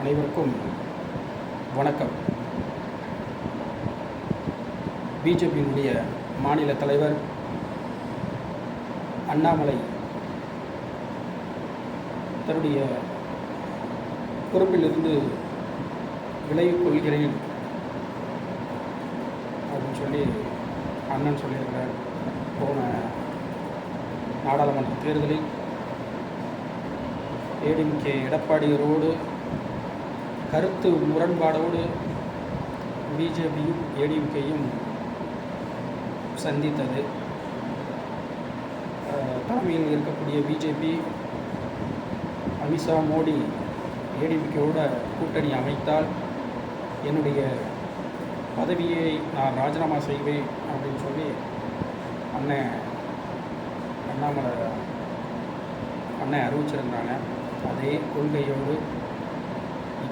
அனைவருக்கும் வணக்கம். பிஜேபியினுடைய மாநில தலைவர் அண்ணாமலை தன்னுடைய பொறுப்பிலிருந்து விலகிக் கொள்கிறேன் அப்படின்னு சொல்லி அண்ணன் சொல்லியிருக்கிறார். போன நாடாளுமன்ற தேர்தலில் ஏடிஎம்கே எடப்பாடியரோடு கருத்து முரண்பாடோடு பிஜேபியும் ஏடிஎம்கேயும் சந்தித்தது. தலைமையில் இருக்கக்கூடிய பிஜேபி அமித்ஷா மோடி ஏடிஎம்கேவோட கூட்டணி அமைத்தால் என்னுடைய பதவியை நான் ராஜினாமா செய்வேன் அப்படின்னு சொல்லி அண்ணன் அண்ணாமலை அண்ணன் அறிவிச்சிருந்தாங்க அதே கொள்கையோடு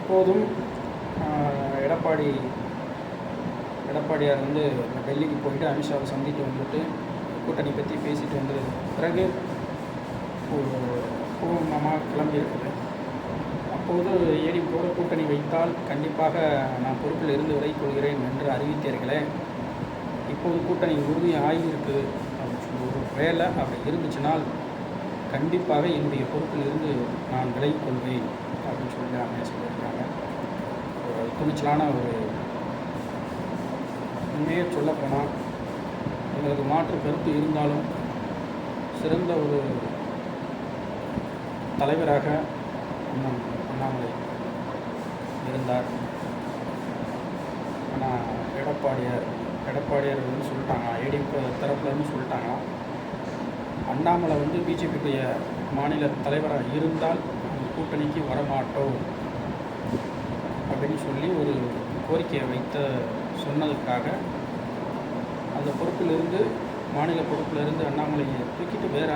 அப்போதும் எடப்பாடி எடப்பாடியார் வந்து டெல்லிக்கு போயிட்டு அமித்ஷாவை சந்தித்து வந்துட்டு கூட்டணி பற்றி பேசிட்டு வந்தது பிறகு பூர்ணமாக கிளம்பி இருக்குது. அப்போது ஏடிஎம்கோட கூட்டணி வைத்தால் கண்டிப்பாக நான் பொறுப்பில் இருந்து விலகிக் கொள்கிறேன் என்று அறிவித்தீர்களே. இப்போது கூட்டணி உறுதி ஆகியிருக்கு. அப்படின்னு ஒரு வேலை அப்படி இருந்துச்சுனால் கண்டிப்பாக என்னுடைய பொறுப்பில் இருந்து நான் விலகிக் கொள்வேன். அப்படின்னு சொல்லி அண்ணன் சொல்லியிருக்காங்க. ஒரு துணிச்சலான ஒரு உண்மையே சொல்லப்போனால் எங்களுக்கு மாற்று கருத்து இருந்தாலும் சிறந்த ஒரு தலைவராக அண்ணன் அண்ணாமலை இருந்தார். ஆனால் எடப்பாடியார் எடப்பாடியார் வந்து சொல்லிட்டாங்க ஏடிஎம்கே தரப்புலன்னு சொல்லிட்டாங்க. அண்ணாமலை வந்து பிஜேபியுடைய மாநில தலைவராக இருந்தால் கூட்டணிக்கு வரமாட்டோம் அப்படின்னு சொல்லி ஒரு கோரிக்கையை வைத்த சொன்னதுக்காக அந்த பொறுப்பிலிருந்து மாநில பொறுப்பிலிருந்து அண்ணாமலையை தூக்கிட்டு வேற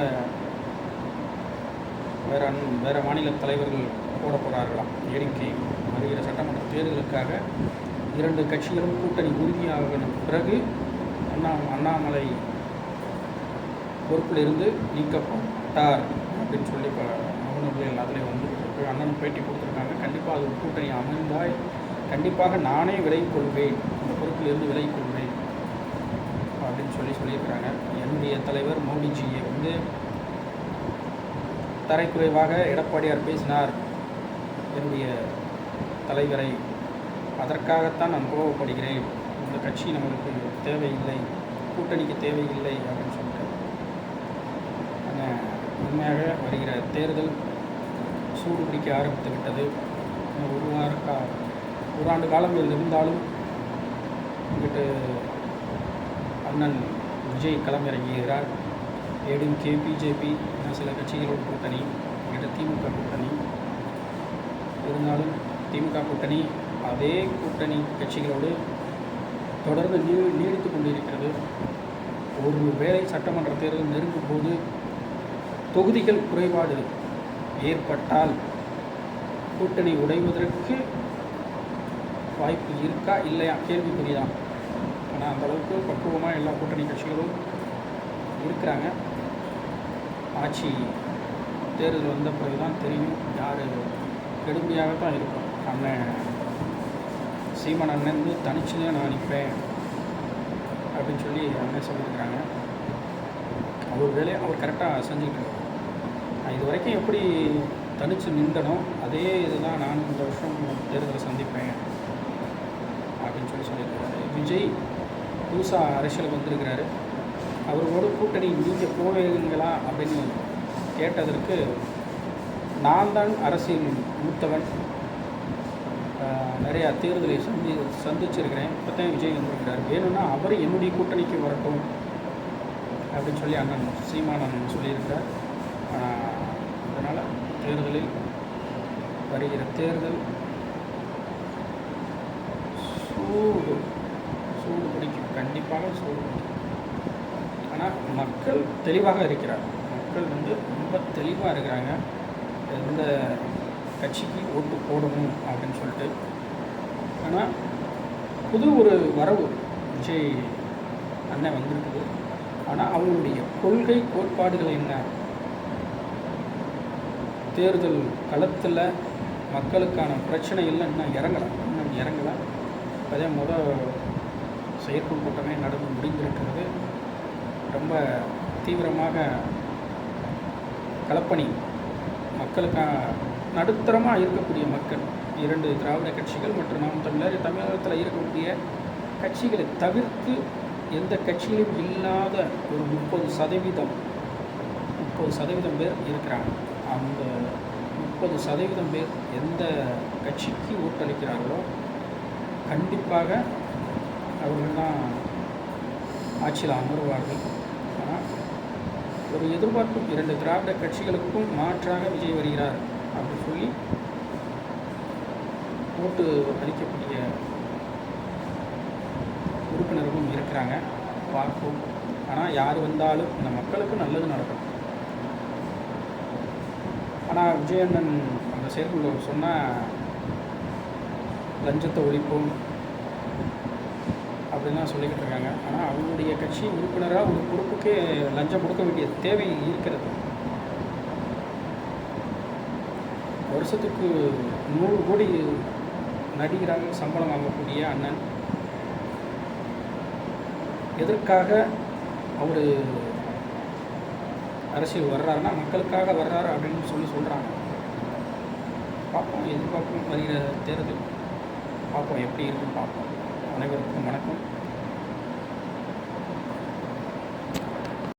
வேற அண்ணன் வேற மாநில தலைவர்கள் போட போகிறார்களாம் ஏடிகே வருகிற சட்டமன்ற தேர்தலுக்காக இரண்டு கட்சிகளும் கூட்டணி உறுதியாகின பிறகு அண்ணா அண்ணாமலை பொறுப்பிலிருந்து நீக்கப்பட்டார் அப்படின்னு சொல்லி இப்போ எல்லாத்துலேயும் அதில் வந்து அண்ணன் அண்ணனும் பேட்டி கொடுத்துருக்காங்க. கண்டிப்பாக அது ஒரு கூட்டணி அமைந்தால் கண்டிப்பாக நானே விலகிக் கொள்வேன். அந்த பொறுப்பிலிருந்து விலகிக் கொள்வேன். அப்படின்னு சொல்லி சொல்லியிருக்கிறாங்க. என்னுடைய தலைவர் மோடிஜியை வந்து தரைக்குறைவாக எடப்பாடியார் பேசினார். என்னுடைய தலைவரை அதற்காகத்தான் நான் கோபப்படுகிறேன். இந்த கட்சி நம்மளுக்கு தேவையில்லை. கூட்டணிக்கு தேவையில்லை அப்படின்னு சொல்லிட்டு. ஆனால் உண்மையாக வருகிற தேர்தல் சூடு பிடிக்க ஆரம்பித்து விட்டது ஒரு வார கா ஒரு ஆண்டு காலம் இருந்தாலும் இங்கிட்டு அண்ணன் விஜய் களமிறங்குகிறார். ஏடிஎம்கே பிஜேபி சில கட்சிகளோட கூட்டணி இங்கிட்ட திமுக கூட்டணி. இருந்தாலும் திமுக கூட்டணி அதே கூட்டணி கட்சிகளோடு தொடர்ந்து நீ நீடித்து கொண்டிருக்கிறது. ஒரு வேளை சட்டமன்ற தேர்தல் நெருங்கும் போது தொகுதிகள் குறைபாடு ஏற்பட்டால் கூட்டணி உடைவதற்கு வாய்ப்பு இருக்கா? இல்லையா? கேள்விக்குறிதான். ஆனால் அந்தளவுக்கு பக்குவமாக எல்லா கூட்டணி கட்சிகளும் இருக்கிறாங்க. ஆட்சி தேர்தல் வந்த பிறகு தான் தெரியும் யார் கடுமையாகத்தான் இருக்கும். அண்ணன் சீமான் அண்ணன் வந்து தனிச்சு தான் நான் நிற்பேன் அப்படின்னு சொல்லி அண்ணன் சொல்லியிருக்கிறாங்க. அவர் வேலையை அவர் கரெக்டாக செஞ்சுக்கிட்டு இருக்காரு. நான் இது வரைக்கும் எப்படி தனித்து நின்றனோ அதே இதுதான் நானும் இந்த வருஷம் தேர்தலை சந்திப்பேன் அப்படின்னு சொல்லி சொல்லியிருக்காரு விஜய் புதுசாக அரசியலுக்கு வந்திருக்கிறாரு. அவரோட கூட்டணி நீங்கள் போவீங்களா அப்படின்னு கேட்டதற்கு நான் தான் அரசியல் மூத்தவன். நிறையா தேர்தலை சந்தி சந்திச்சிருக்கிறேன். இப்போ தான் விஜய் வந்திருக்கிறார். வேணும்னா அவர் என்னுடைய கூட்டணிக்கு வரட்டும் அப்படின்னு சொல்லி அண்ணன் சீமான் சொல்லியிருக்கார் சொல்லியிருக்கிறார். அதனால் தேர்தலில் வருகிற தேர்தல் சூடு சூடு பிடிக்கும். கண்டிப்பாக சூடு பிடிக்கும். ஆனால் மக்கள் தெளிவாக இருக்கிறார். மக்கள் வந்து ரொம்ப தெளிவாக இருக்கிறாங்க. எந்த கட்சிக்கு ஓட்டு போடணும் அப்படின்னு சொல்லிட்டு. ஆனால் புது ஒரு வரவு விஜய் அண்ணன் வந்திருக்குது. ஆனால் அவங்களுடைய கொள்கை கோட்பாடுகள் என்ன? தேர்தல் களத்தில் மக்களுக்கான பிரச்சனையில் இன்னும் இறங்கலை. இன்னும் இறங்கலை. அதே முத செயற்குழு கூட்டமே நடந்து முடிந்திருக்கிறது. ரொம்ப தீவிரமாக களப்பணி மக்களுக்கான நடுத்தரமாக இருக்கக்கூடிய மக்கள் இரண்டு திராவிட கட்சிகள் மற்றும் நாம் தமிழர் தமிழகத்தில் இருக்கக்கூடிய கட்சிகளை தவிர்த்து எந்த கட்சியிலும் இல்லாத ஒரு முப்பது சதவீதம் முப்பது சதவீதம் பேர் இருக்கிறாங்க. அந்த முப்பது சதவீதம் பேர் எந்த கட்சிக்கு ஓட்டளிக்கிறார்களோ கண்டிப்பாக அவர்கள் தான் ஆட்சியில் அமருவார்கள். ஆனால் ஒரு எதிர்பார்ப்பும் இரண்டு திராவிட கட்சிகளுக்கும் மாற்றாக விஜய் வருகிறார் அப்படின்னு சொல்லி ஓட்டு அளிக்கக்கூடிய உறுப்பினர்களும் இருக்கிறாங்க. பார்ப்போம். ஆனால் யார் வந்தாலும் இந்த மக்களுக்கு நல்லது நடக்கும் ஆனால் விஜயண்ணன் அந்த செயற்குழு சொன்னால் லஞ்சத்தை ஒழிப்போம் அப்படின்லாம் சொல்லிக்கிட்டு இருக்காங்க. ஆனால் அவங்களுடைய கட்சி உறுப்பினராக ஒரு பொறுப்புக்கு லஞ்சம் கொடுக்க வேண்டிய தேவை இருக்கிறது. வருஷத்துக்கு நூறு கோடி நடிகராக சம்பளம் வாங்கக்கூடிய அண்ணன். எதற்காக அவர் அரசியல் வர்றாருன்னா மக்களுக்காக வர்றாரு அப்படின்னு சொல்லி சொல்கிறாங்க பார்ப்போம் எதிர்பார்ப்போம் வருகிற தேர்தல். பார்ப்போம் எப்படி இருக்குன்னு பார்ப்போம். அனைவருக்கும் வணக்கம்.